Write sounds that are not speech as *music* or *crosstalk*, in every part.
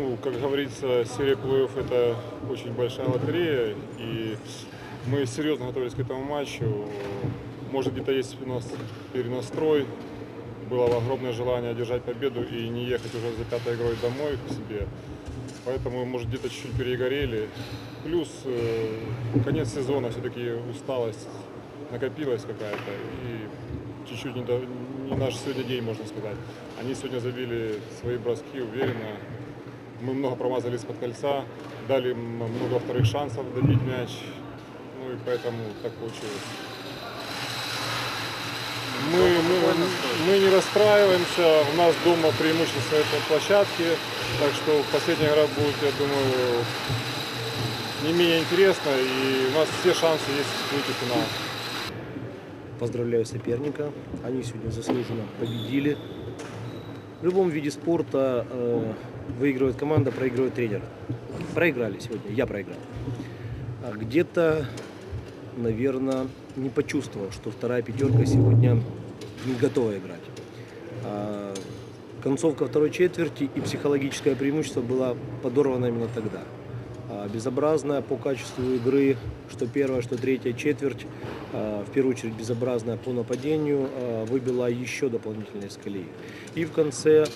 Ну, как говорится, серия плей-офф это очень большая лотерея, и мы серьезно готовились к этому матчу. Может, где-то есть у нас перенастрой, было огромное желание одержать победу и не ехать уже за пятой игрой домой к себе. Поэтому, может, где-то чуть-чуть перегорели. Плюс э, конец сезона, все-таки усталость накопилась какая-то. И чуть-чуть не, не наш сегодня день, можно сказать. Они сегодня забили свои броски уверенно. Мы много промазали из-под кольца, дали много вторых шансов добить мяч. Ну и поэтому так получилось. Мы, мы, мы не расстраиваемся, у нас дома преимущество этой площадки, так что последняя игра будет, я думаю, не менее интересно, и у нас все шансы есть выйти в финал. Поздравляю соперника. Они сегодня заслуженно победили. В любом виде спорта э, выигрывает команда, проигрывает тренер. Проиграли сегодня, я проиграл. А где-то, наверное, не почувствовал, что вторая пятерка сегодня не готова играть. А концовка второй четверти и психологическое преимущество было подорвано именно тогда. А, Безобразная по качеству игры, что первая, что третья четверть, а, в первую очередь безобразная по нападению, а, выбила еще дополнительные из. И в конце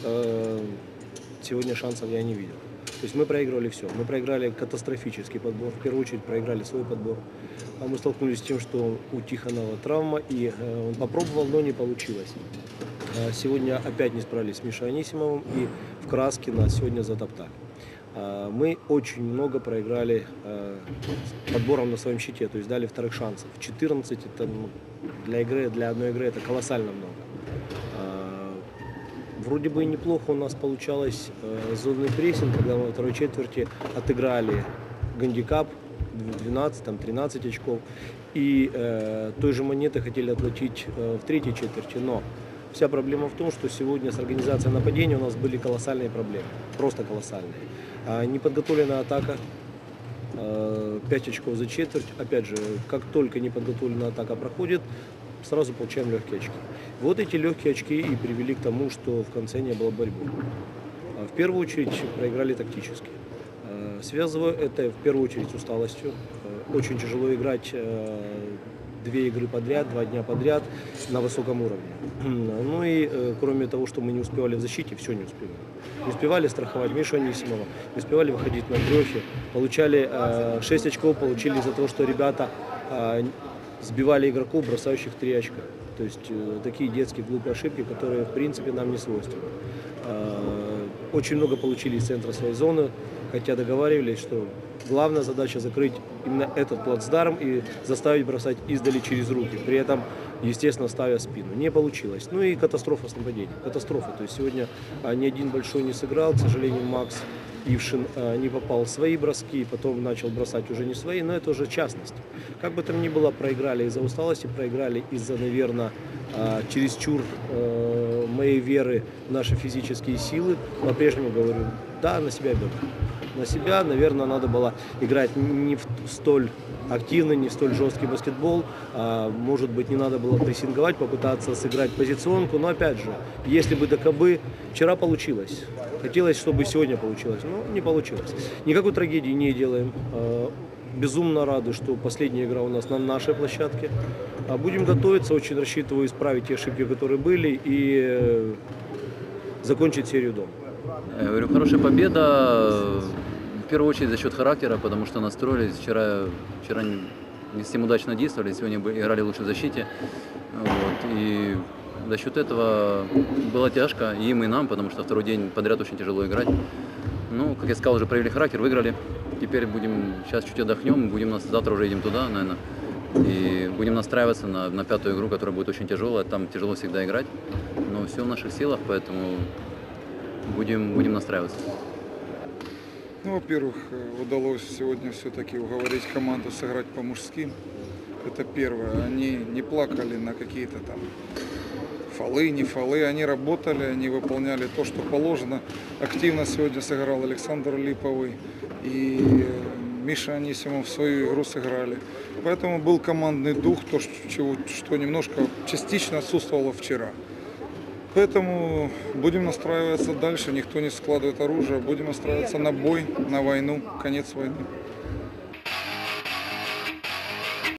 сегодня шансов я не видел. То есть мы проигрывали все. Мы проиграли катастрофический подбор. В первую очередь проиграли свой подбор. А мы столкнулись с тем, что у Тихонова травма, и э, он попробовал, но не получилось. Сегодня опять не справились с Мишей Анисимовым и в краске нас сегодня затоптали. А, Мы очень много проиграли э, подбором на своем щите, то есть дали вторых шансов. 14 это ну, для игры, для одной игры это колоссально много. А, Вроде бы неплохо у нас получалось э, зонный прессинг, когда мы во второй четверти отыграли гандикап 12, там 13 очков. И э, той же монеты хотели оплатить э, в третьей четверти, но вся проблема в том, что сегодня с организацией нападения у нас были колоссальные проблемы, просто колоссальные. А, неподготовленная атака, 5 очков за четверть. Опять же, как только неподготовленная атака проходит, сразу получаем легкие очки. Вот эти легкие очки и привели к тому, что в конце не было борьбы. А В первую очередь проиграли тактически. Связываю это в первую очередь с усталостью. Очень тяжело играть две игры подряд, два дня подряд на высоком уровне. *clears throat* Ну и э, кроме того, что мы не успевали в защите, все не успевали. Не успевали страховать Мишу Анисимова, не успевали выходить на трехи, получали 6 очков, получили из-за того, что ребята э, сбивали игроков, бросающих 3 очка. То есть э, такие детские глупые ошибки, которые в принципе нам не свойственны. Э, Очень много получили из центра своей зоны, хотя договаривались, что главная задача закрыть именно этот плацдарм и заставить бросать издали через руки. При этом, естественно, ставя спину. Не получилось. Ну и катастрофа с нападением. Катастрофа. То есть сегодня а, ни один большой не сыграл. К сожалению, Макс Ившин а, не попал в свои броски, потом начал бросать уже не свои, но это уже частность. Как бы там ни было, проиграли из-за усталости, проиграли из-за, наверное, чересчур э, моей веры в наши физические силы. По-прежнему говорю, да, на себя беру. На себя, наверное, надо было играть не в столь активный, не в столь жесткий баскетбол. А, может быть, не надо было прессинговать, попытаться сыграть позиционку. Но опять же, если бы до кобы, вчера получилось. Хотелось, чтобы сегодня получилось, но не получилось. Никакой трагедии не делаем. А, Безумно рады, что последняя игра у нас на нашей площадке. А Будем готовиться, очень рассчитываю исправить те ошибки, которые были, и э, закончить серию дома. Я говорю, хорошая победа, в первую очередь за счет характера, потому что настроились. Вчера, вчера не, не совсем удачно действовали, сегодня играли лучше в защите. Вот, и за счет этого было тяжко и им, и нам, потому что второй день подряд очень тяжело играть. Ну, как я сказал, уже проявили характер, выиграли. Теперь будем, сейчас чуть отдохнем, будем, нас- завтра уже едем туда, наверное. И будем настраиваться на, на пятую игру, которая будет очень тяжелая. Там тяжело всегда играть. Но все в наших силах, поэтому будем, будем настраиваться. Ну, во-первых, э, удалось сегодня все-таки уговорить команду сыграть по-мужски. Это первое. Они не плакали на какие-то там фолы, не фолы. Они работали, они выполняли то, что положено. Активно сегодня сыграл Александр Липовый и э, Миша Анисимов свою игру сыграли. Поэтому был командный дух, то, что, что немножко частично отсутствовало вчера. Поэтому будем настраиваться дальше. Никто не складывает оружие. Будем настраиваться на бой, на войну, конец войны.